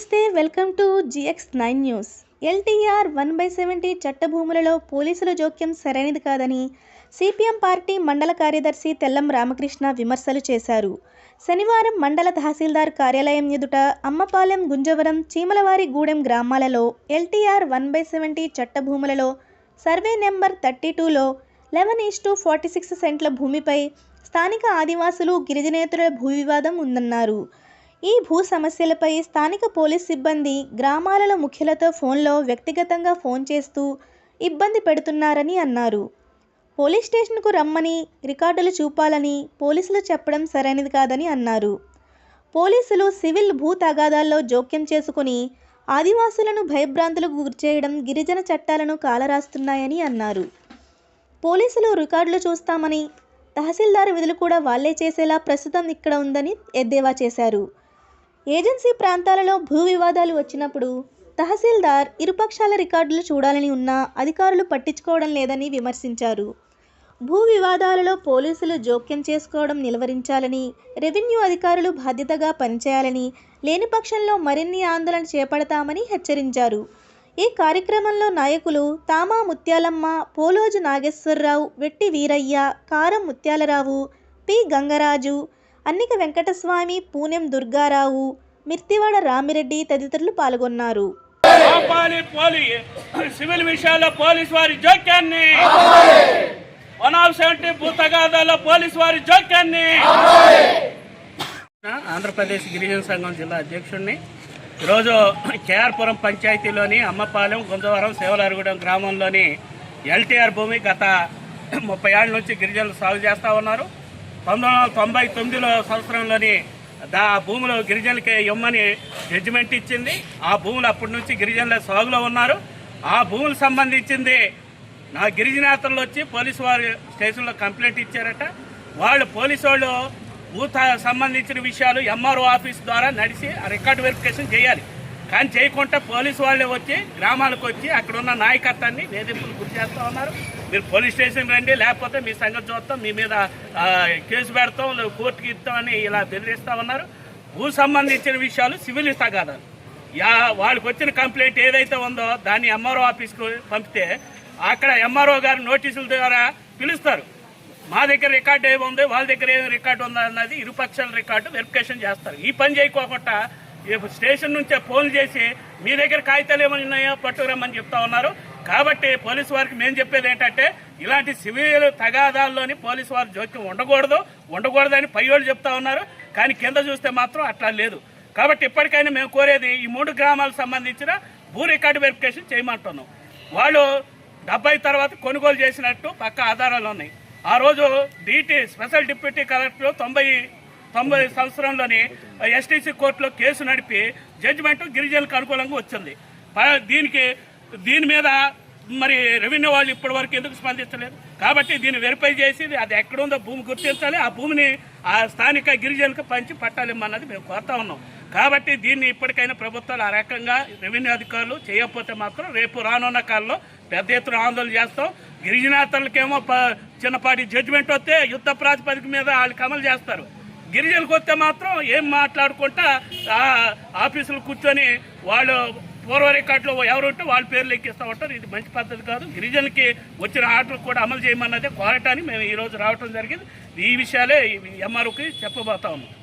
నమస్తే welcome to GX nine news. LTR one by seventy చట్టభూములలో పోలీసుల జోక్యం సరైనది కాదని సిపిఎం పార్టీ మండల కార్యదర్శి తెల్లం రామకృష్ణ విమర్శలు చేశారు. శనివారం మండల తహసీల్దార్ కార్యాలయం ఎదుట అమ్మపాలెం గుంజవరం చీమలవారి గూడెం గ్రామాలలో ఎల్టీఆర్ వన్ బై సెవెంటీ చట్టభూములలో సర్వే నెంబర్ థర్టీ టూలో eleven is to forty six సెంట్ల భూమిపై స్థానిక ఆదివాసులు గిరిజనేతరుల భూ వివాదం ఉందన్నారు. ఈ భూ సమస్యలపై స్థానిక పోలీస్ సిబ్బంది గ్రామాలలో ముఖ్యులతో ఫోన్లో వ్యక్తిగతంగా ఫోన్ చేస్తూ ఇబ్బంది పెడుతున్నారని అన్నారు. పోలీస్ స్టేషన్కు రమ్మని రికార్డులు చూపాలని పోలీసులు చెప్పడం సరైనది కాదని అన్నారు. పోలీసులు సివిల్ భూ తగాదాల్లో జోక్యం చేసుకుని ఆదివాసులను భయభ్రాంతులకు గురిచేయడం గిరిజన చట్టాలను కాలరాస్తున్నాయని అన్నారు. పోలీసులు రికార్డులు చూస్తామని తహసీల్దార్ విధులు కూడా వాళ్ళే చేసేలా ప్రస్తుతం ఇక్కడ ఉందని ఎద్దేవా చేశారు. ఏజెన్సీ ప్రాంతాలలో భూ వివాదాలు వచ్చినప్పుడు తహసీల్దార్ ఇరుపక్షాల రికార్డులు చూడాలని ఉన్నా అధికారులు పట్టించుకోవడం లేదని విమర్శించారు. భూ వివాదాలలో పోలీసులు జోక్యం చేసుకోవడం నిలువరించాలని రెవెన్యూ అధికారులు బాధ్యతగా పనిచేయాలని లేని పక్షంలో మరిన్ని ఆందోళన చేపడతామని హెచ్చరించారు. ఈ కార్యక్రమంలో నాయకులు తామా ముత్యాలమ్మ పోలోజు నాగేశ్వరరావు వెట్టి వీరయ్య కారం ముత్యాలరావు పి గంగరాజు అన్నిక వెంకటస్వామి పూనెం దుర్గారావు మిర్తివాడ రామిరెడ్డి తదితరులు పాల్గొన్నారు. ఆపాలి పోలీ సివిల్ విషయాల్లో పోలీస్ వారి జోక్యాన్ని. వన్ ఆఫ్ సెవెంటీ భూతగాదాల్లో పోలీస్ వారి జోక్యాన్ని. ఆంధ్రప్రదేశ్ గిరిజన సంఘం జిల్లా అధ్యక్షుడిని ఈరోజు కేఆర్పురం పంచాయతీలోని అమ్మపాలెం గుంజవరం సేవలారుగుడెం గ్రామంలోని ఎల్టీఆర్ భూమి గత ముప్పై ఏళ్ళ నుంచి గిరిజనులు సాగు చేస్తూ ఉన్నారు. పంతొమ్మిది వందల తొంభై తొమ్మిదిలో సంవత్సరంలోని దా భూములు గిరిజనులకి ఇవ్వమని జడ్జిమెంట్ ఇచ్చింది. ఆ భూములు అప్పటి నుంచి గిరిజనుల సాగులో ఉన్నారు. ఆ భూములు సంబంధించింది నా గిరిజనేతలు వచ్చి పోలీసు వారు స్టేషన్లో కంప్లైంట్ ఇచ్చారట. వాళ్ళు పోలీసు వాళ్ళు భూత సంబంధించిన విషయాలు ఎంఆర్ఓ ఆఫీస్ ద్వారా నడిచి ఆ రికార్డు వెరిఫికేషన్ చేయాలి. కానీ చేయకుండా పోలీసు వాళ్ళే వచ్చి గ్రామాలకు వచ్చి అక్కడ ఉన్న నాయకత్వాన్ని వేధింపులు గురి చేస్తూ ఉన్నారు. మీరు పోలీస్ స్టేషన్ రండి లేకపోతే మీ సంగతి చూస్తాం మీ మీద కేసు పెడతాం లేదా కోర్టుకి ఇస్తామని ఇలా బెదిరిస్తా ఉన్నారు. భూ సంబంధించిన విషయాలు సివిల్ తగాదాలు యా వాళ్ళకి వచ్చిన కంప్లైంట్ ఏదైతే ఉందో దాన్ని ఎంఆర్ఓ ఆఫీస్కు పంపితే అక్కడ ఎంఆర్ఓ గారు నోటీసుల ద్వారా పిలుస్తారు. మా దగ్గర రికార్డు ఏమి ఉంది వాళ్ళ దగ్గర ఏమి రికార్డు ఉందా అన్నది ఇరుపక్షాల రికార్డు వెరిఫికేషన్ చేస్తారు. ఈ పని చేయకోకుండా స్టేషన్ నుంచే ఫోన్ చేసి మీ దగ్గర కాగితాలు ఏమైనా ఉన్నాయో పట్టుకురమ్మని చెప్తా ఉన్నారు. కాబట్టి పోలీసు వారికి మేము చెప్పేది ఏంటంటే ఇలాంటి సివిల్ తగాదాల్లోని పోలీసు వారి జోక్యం ఉండకూడదు ఉండకూడదని పై వాళ్ళు చెప్తా ఉన్నారు కానీ కింద చూస్తే మాత్రం అట్లా లేదు. కాబట్టి ఇప్పటికైనా మేము కోరేది ఈ మూడు గ్రామాలకు సంబంధించిన భూ రికార్డు వెరిఫికేషన్ చేయమంటున్నాం. వాళ్ళు డెబ్బై తర్వాత కొనుగోలు చేసినట్టు పక్క ఆధారాలు ఉన్నాయి. ఆ రోజు డీటీ స్పెషల్ డిప్యూటీ కలెక్టర్ తొంభై తొంభై సంవత్సరంలోని ఎస్టీసీ కోర్టులో కేసు నడిపి జడ్జిమెంట్ గిరిజనులకు అనుకూలంగా వచ్చింది. ప- దీనికి దీని మీద మరి రెవెన్యూ వాళ్ళు ఇప్పటి వరకు ఎందుకు స్పందించలేదు? కాబట్టి దీన్ని వెరిఫై చేసి అది ఎక్కడుందో భూమి గుర్తించాలి. ఆ భూమిని ఆ స్థానిక గిరిజనులకు పంచి పట్టాలిమ్మన్నది మేము కోరుతా ఉన్నాం. కాబట్టి దీన్ని ఇప్పటికైనా ప్రభుత్వాలు ఆ రకంగా రెవెన్యూ అధికారులు చేయకపోతే మాత్రం రేపు రానున్న కాలంలో పెద్ద ఎత్తున ఆందోళన చేస్తాం. గిరిజనేతలకేమో ప- చిన్నపాటి జడ్జిమెంట్ వస్తే యుద్ధ ప్రాతిపదిక మీద వాళ్ళకి అమలు చేస్తారు. గిరిజనులకు వస్తే మాత్రం ఏం మాట్లాడుకుంటా ఆ ఆఫీసులు కూర్చొని వాళ్ళు పూర్వ రికార్డులో ఎవరు ఉంటే వాళ్ళ పేర్లు ఎక్కిస్తూ ఉంటారు ఇది మంచి పద్ధతి కాదు. గిరిజనులకి వచ్చిన ఆర్డర్ కూడా అమలు చేయమన్నదే కోరటాన్ని మేము ఈరోజు రావటం జరిగింది. ఈ విషయాలే ఎంఆర్ఓకి చెప్పబోతా ఉన్నాం.